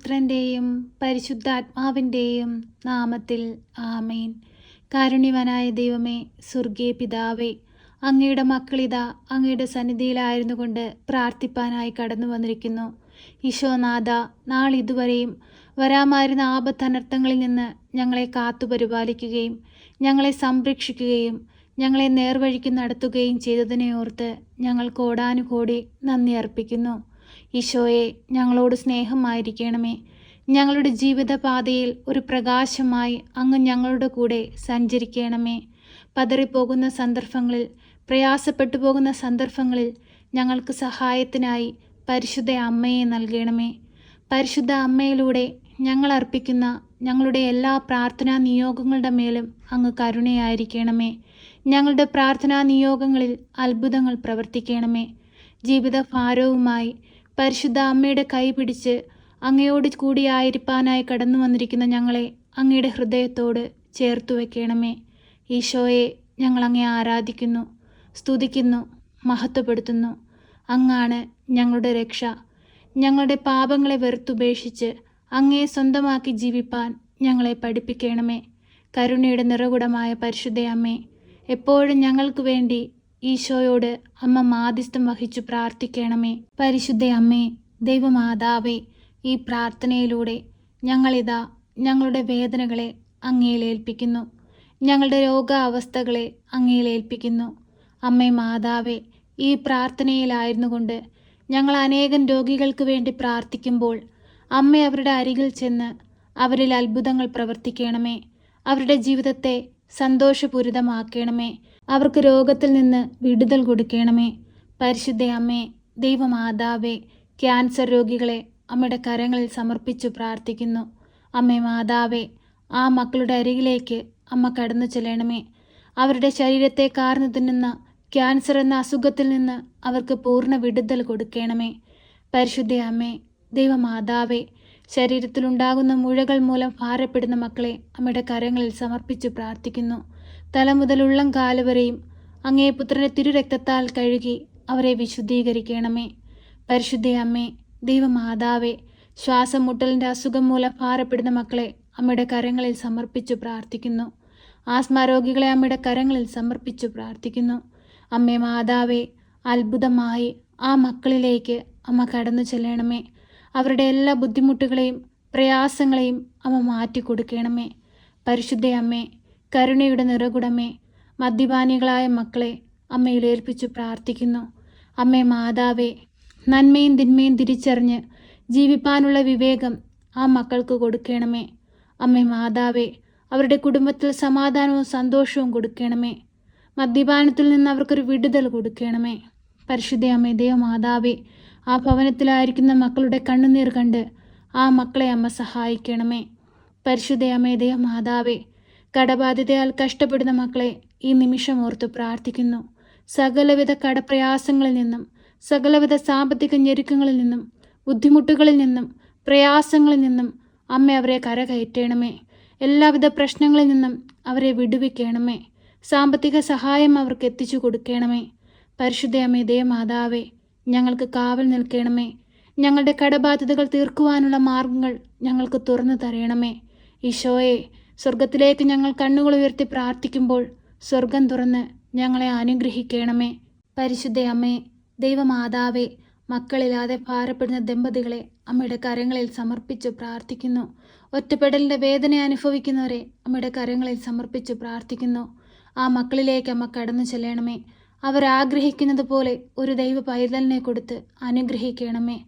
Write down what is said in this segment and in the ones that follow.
പുത്രന്റെയും പരിശുദ്ധാത്മാവിന്റെയും നാമത്തിൽ ആമേൻ. കാരുണ്യവനായ ദൈവമേ സ്വർഗീയ പിതാവേ അങ്ങയുടെ മക്കളിതാ അങ്ങയുടെ സന്നിധിയിലായിരുന്നു കൊണ്ട് പ്രാർത്ഥിപ്പാനായി കടന്നു വന്നിരിക്കുന്നു. ഈശോനാഥ നാളിതുവരെയും വരാമായിരുന്ന ആപത്തനർത്ഥങ്ങളിൽ നിന്ന് ഞങ്ങളെ കാത്തു പരിപാലിക്കുകയും ഞങ്ങളെ സംരക്ഷിക്കുകയും ഞങ്ങളെ നേർവഴിക്ക് നടത്തുകയും ചെയ്തതിനെ ഓർത്ത് ഞങ്ങൾ കോടാനുകോടി നന്ദി അർപ്പിക്കുന്നു. ഈശോയെ ഞങ്ങളോട് സ്നേഹമായിരിക്കണമേ. ഞങ്ങളുടെ ജീവിതപാതയിൽ ഒരു പ്രകാശമായി അങ്ങ് ഞങ്ങളുടെ കൂടെ സഞ്ചരിക്കണമേ. പതറിപ്പോകുന്ന സന്ദർഭങ്ങളിൽ പ്രയാസപ്പെട്ടു പോകുന്ന സന്ദർഭങ്ങളിൽ ഞങ്ങൾക്ക് സഹായത്തിനായി പരിശുദ്ധ അമ്മയെ നൽകണമേ. പരിശുദ്ധ അമ്മയിലൂടെ ഞങ്ങൾ അർപ്പിക്കുന്ന ഞങ്ങളുടെ എല്ലാ പ്രാർത്ഥനാ നിയോഗങ്ങളുടെ മേലും അങ്ങ് കരുണയായിരിക്കണമേ. ഞങ്ങളുടെ പ്രാർത്ഥനാ നിയോഗങ്ങളിൽ അത്ഭുതങ്ങൾ പ്രവർത്തിക്കണമേ. ജീവിത ഭാരവുമായി പരിശുദ്ധ അമ്മയുടെ കൈ പിടിച്ച് അങ്ങയോട് കൂടിയായിരിക്കാനായി കടന്നു വന്നിരിക്കുന്ന ഞങ്ങളെ അങ്ങയുടെ ഹൃദയത്തോട് ചേർത്തു വയ്ക്കണമേ ഈശോയെ ഞങ്ങൾ അങ്ങേ ആരാധിക്കുന്നു സ്തുതിക്കുന്നു മഹത്വപ്പെടുത്തുന്നു. അങ്ങാണ് ഞങ്ങളുടെ രക്ഷ. ഞങ്ങളുടെ പാപങ്ങളെ വെറുത്തുപേക്ഷിച്ച് അങ്ങയെ സ്വന്തമാക്കി ജീവിപ്പാൻ ഞങ്ങളെ പഠിപ്പിക്കണമേ. കരുണയുടെ നിറകുടമായ പരിശുദ്ധയമ്മേ എപ്പോഴും ഞങ്ങൾക്ക് വേണ്ടി ഈശോയോട് അമ്മ മാധ്യസ്ഥം വഹിച്ചു പ്രാർത്ഥിക്കണമേ. പരിശുദ്ധ അമ്മേ ദൈവമാതാവേ ഈ പ്രാർത്ഥനയിലൂടെ ഞങ്ങളിതാ ഞങ്ങളുടെ വേദനകളെ അങ്ങയിലേൽപ്പിക്കുന്നു ഞങ്ങളുടെ രോഗാവസ്ഥകളെ അങ്ങയിലേൽപ്പിക്കുന്നു അമ്മേ മാതാവേ ഈ പ്രാർത്ഥനയിലായിരുന്നു കൊണ്ട് ഞങ്ങൾ അനേകം രോഗികൾക്ക് വേണ്ടി പ്രാർത്ഥിക്കുമ്പോൾ അമ്മ അവരുടെ അരികിൽ ചെന്ന് അവരിൽ അത്ഭുതങ്ങൾ പ്രവർത്തിക്കണമേ. അവരുടെ ജീവിതത്തെ സന്തോഷപൂരിതമാക്കണമേ. അവർക്ക് രോഗത്തിൽ നിന്ന് വിടുതൽ കൊടുക്കണമേ. പരിശുദ്ധ അമ്മേ ദൈവമാതാവേ ക്യാൻസർ രോഗികളെ അമ്മയുടെ കരങ്ങളിൽ സമർപ്പിച്ചു പ്രാർത്ഥിക്കുന്നു. അമ്മേ മാതാവേ ആ മക്കളുടെ അരികിലേക്ക് അമ്മ കടന്നു ചെല്ലണമേ. അവരുടെ ശരീരത്തെ കാർന്നു തിന്നുന്ന ക്യാൻസർ എന്ന അസുഖത്തിൽ നിന്ന് അവർക്ക് പൂർണ വിടുതൽ കൊടുക്കണമേ. പരിശുദ്ധ അമ്മേ ദൈവമാതാവേ ശരീരത്തിലുണ്ടാകുന്ന മുഴകൾ മൂലം ഭാരപ്പെടുന്ന മക്കളെ അമ്മയുടെ കരങ്ങളിൽ സമർപ്പിച്ചു പ്രാർത്ഥിക്കുന്നു. തല മുതൽ ഉള്ളം കാലുവരെയും അങ്ങേ പുത്രന്റെ തിരുരക്തത്താൽ കഴുകി അവരെ വിശുദ്ധീകരിക്കണമേ. പരിശുദ്ധ അമ്മേ ദൈവമാതാവേ ശ്വാസം മുട്ടലിന്റെ അസുഖം മൂലം ഭാരപ്പെടുന്ന മക്കളെ അമ്മയുടെ കരങ്ങളിൽ സമർപ്പിച്ചു പ്രാർത്ഥിക്കുന്നു. ആസ്മാരോഗികളെ അമ്മയുടെ കരങ്ങളിൽ സമർപ്പിച്ചു പ്രാർത്ഥിക്കുന്നു. അമ്മേ മാതാവേ അത്ഭുതമായി ആ മക്കളിലേക്ക് അമ്മ കടന്നു ചെല്ലണമേ. അവരുടെ എല്ലാ ബുദ്ധിമുട്ടുകളെയും പ്രയാസങ്ങളെയും അമ്മ മാറ്റി കൊടുക്കണമേ പരിശുദ്ധ അമ്മേ കരുണയുടെ നിറകുടമേ മദ്യപാനികളായ മക്കളെ അമ്മയിൽ ഏൽപ്പിച്ചു പ്രാർത്ഥിക്കുന്നു. അമ്മേ മാതാവേ നന്മയും തിന്മയും തിരിച്ചറിഞ്ഞ് ജീവിപ്പാനുള്ള വിവേകം ആ മക്കൾക്ക് കൊടുക്കണമേ. അമ്മേ മാതാവേ അവരുടെ കുടുംബത്തിൽ സമാധാനവും സന്തോഷവും കൊടുക്കണമേ. മദ്യപാനത്തിൽ നിന്ന് അവർക്കൊരു വിടുതൽ കൊടുക്കണമേ. പരിശുദ്ധ അമ്മേ ദേവമാതാവേ ആ ഭവനത്തിലായിരിക്കുന്ന മക്കളുടെ കണ്ണുനീർ കണ്ട് ആ മക്കളെ അമ്മ സഹായിക്കണമേ. പരിശുദ്ധ അമ്മേ ദേവമാതാവേ കടബാധിതയാൽ കഷ്ടപ്പെടുന്ന മക്കളെ ഈ നിമിഷം ഓർത്ത് പ്രാർത്ഥിക്കുന്നു. സകലവിധ കടപ്രയാസങ്ങളിൽ നിന്നും സകലവിധ സാമ്പത്തിക ഞെരുക്കങ്ങളിൽ നിന്നും ബുദ്ധിമുട്ടുകളിൽ നിന്നും പ്രയാസങ്ങളിൽ നിന്നും അമ്മ അവരെ കരകയറ്റണമേ. എല്ലാവിധ പ്രശ്നങ്ങളിൽ നിന്നും അവരെ വിടുവിക്കണമേ. സാമ്പത്തിക സഹായം അവർക്ക് എത്തിച്ചു കൊടുക്കണമേ. പരിശുദ്ധ അമ്മേ ദേവമാതാവേ ഞങ്ങൾക്ക് കാവൽ നിൽക്കണമേ. ഞങ്ങളുടെ കടബാധ്യതകൾ തീർക്കുവാനുള്ള മാർഗങ്ങൾ ഞങ്ങൾക്ക് തുറന്നു തരയണമേ ഈശോയെ സ്വർഗത്തിലേക്ക് ഞങ്ങൾ കണ്ണുകൾ ഉയർത്തി പ്രാർത്ഥിക്കുമ്പോൾ സ്വർഗം തുറന്ന് ഞങ്ങളെ അനുഗ്രഹിക്കണമേ. പരിശുദ്ധ അമ്മേ ദൈവമാതാവേ മക്കളില്ലാതെ ഭാരപ്പെടുന്ന ദമ്പതികളെ അമ്മയുടെ കരങ്ങളിൽ സമർപ്പിച്ച് പ്രാർത്ഥിക്കുന്നു. ഒറ്റപ്പെടലിന്റെ വേദന അനുഭവിക്കുന്നവരെ അമ്മയുടെ കരങ്ങളിൽ സമർപ്പിച്ച് പ്രാർത്ഥിക്കുന്നു. ആ മക്കളിലേക്ക് അമ്മ കടന്നു ചെല്ലണമേ. അവരാഗ്രഹിക്കുന്നത് പോലെ ഒരു ദൈവ പൈതലിനെ കൊടുത്ത് അനുഗ്രഹിക്കണമേ.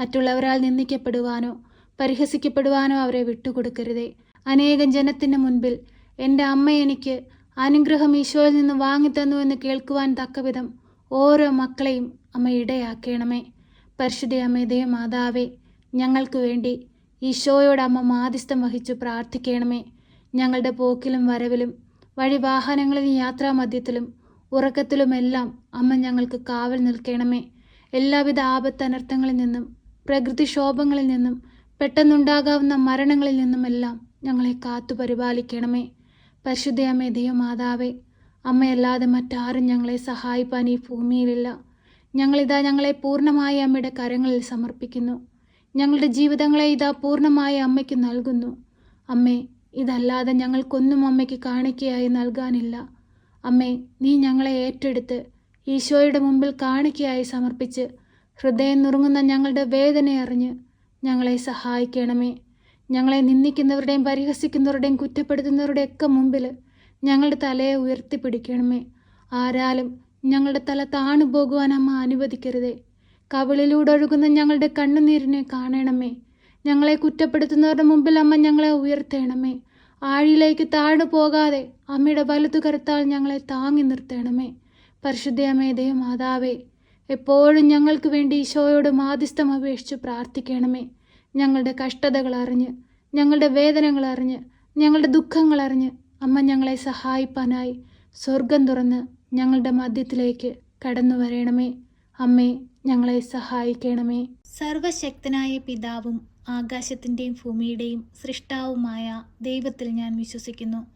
മറ്റുള്ളവരാൽ നിന്ദിക്കപ്പെടുവാനോ പരിഹസിക്കപ്പെടുവാനോ അവരെ വിട്ടുകൊടുക്കരുതേ. അനേകം ജനത്തിന് മുൻപിൽ എന്റെ അമ്മ എനിക്ക് അനുഗ്രഹം ഈശോയിൽ നിന്ന് വാങ്ങിത്തന്നു എന്ന് കേൾക്കുവാൻ തക്കവിധം ഓരോ മക്കളെയും അമ്മ ഇടയാക്കണമേ. പരിശുദ്ധ അമ്മേതേ മാതാവേ ഞങ്ങൾക്ക് വേണ്ടി ഈശോയോട് അമ്മ മാധ്യസ്ഥം വഹിച്ചു പ്രാർത്ഥിക്കണമേ. ഞങ്ങളുടെ പോക്കിലും വരവിലും വഴിവാഹനങ്ങളിലും യാത്രാമധ്യത്തിലും ഉറക്കത്തിലുമെല്ലാം അമ്മ ഞങ്ങൾക്ക് കാവൽ നിൽക്കണമേ. എല്ലാവിധ ആപത്തനർത്ഥങ്ങളിൽ നിന്നും പ്രകൃതിക്ഷോഭങ്ങളിൽ നിന്നും പെട്ടെന്നുണ്ടാകാവുന്ന മരണങ്ങളിൽ നിന്നുമെല്ലാം ഞങ്ങളെ കാത്തു പരിപാലിക്കണമേ. പരിശുദ്ധയമ്മേ ദൈവമാതാവേ അമ്മയല്ലാതെ മറ്റാരും ഞങ്ങളെ സഹായിപ്പാൻ ഈ ഭൂമിയിലില്ല. ഞങ്ങളിതാ ഞങ്ങളെ പൂർണമായി അമ്മയുടെ കരങ്ങളിൽ സമർപ്പിക്കുന്നു. ഞങ്ങളുടെ ജീവിതങ്ങളെ ഇതാ പൂർണമായി അമ്മയ്ക്ക് നൽകുന്നു. അമ്മേ ഇതല്ലാതെ ഞങ്ങൾക്കൊന്നും അമ്മയ്ക്ക് കാണിക്കയായി നൽകാനില്ല. അമ്മേ നീ ഞങ്ങളെ ഏറ്റെടുത്ത് ഈശോയുടെ മുമ്പിൽ കാണിക്കയായി സമർപ്പിച്ച് ഹൃദയം നുറുങ്ങുന്ന ഞങ്ങളുടെ വേദന അറിഞ്ഞ് ഞങ്ങളെ സഹായിക്കണമേ. ഞങ്ങളെ നിന്ദിക്കുന്നവരുടെയും പരിഹസിക്കുന്നവരുടെയും കുറ്റപ്പെടുത്തുന്നവരുടെയൊക്കെ മുമ്പിൽ ഞങ്ങളുടെ തലയെ ഉയർത്തിപ്പിടിക്കണമേ. ആരാലും ഞങ്ങളുടെ തല താണു പോകുവാൻ അമ്മ അനുവദിക്കരുതേ. കവിളിലൂടെ ഒഴുകുന്ന ഞങ്ങളുടെ കണ്ണുനീരിനെ കാണണമേ. ഞങ്ങളെ കുറ്റപ്പെടുത്തുന്നവരുടെ മുമ്പിൽ അമ്മ ഞങ്ങളെ ഉയർത്തേണമേ. ആഴിയിലേക്ക് താഴ്ന്നു പോകാതെ അമ്മയുടെ വലതു കരുത്താൽ ഞങ്ങളെ താങ്ങി നിർത്തേണമേ. പരിശുദ്ധയമ്മേ മാതാവേ എപ്പോഴും ഞങ്ങൾക്ക് വേണ്ടി ഈശോയോട് മാധ്യസ്ഥം അപേക്ഷിച്ച് പ്രാർത്ഥിക്കണമേ. ഞങ്ങളുടെ കഷ്ടതകൾ അറിഞ്ഞ് ഞങ്ങളുടെ വേദനകൾ അറിഞ്ഞ് ഞങ്ങളുടെ ദുഃഖങ്ങൾ അറിഞ്ഞ് അമ്മ ഞങ്ങളെ സഹായിപ്പാനായി സ്വർഗം തുറന്ന് ഞങ്ങളുടെ മധ്യത്തിലേക്ക് കടന്നു വരണമേ. അമ്മേ ഞങ്ങളെ സഹായിക്കണമേ. സർവശക്തനായ പിതാവും ആകാശത്തിന്റെയും ഭൂമിയുടെയും സൃഷ്ടാവുമായ ദൈവത്തിൽ ഞാൻ വിശ്വസിക്കുന്നു.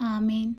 ആമേൻ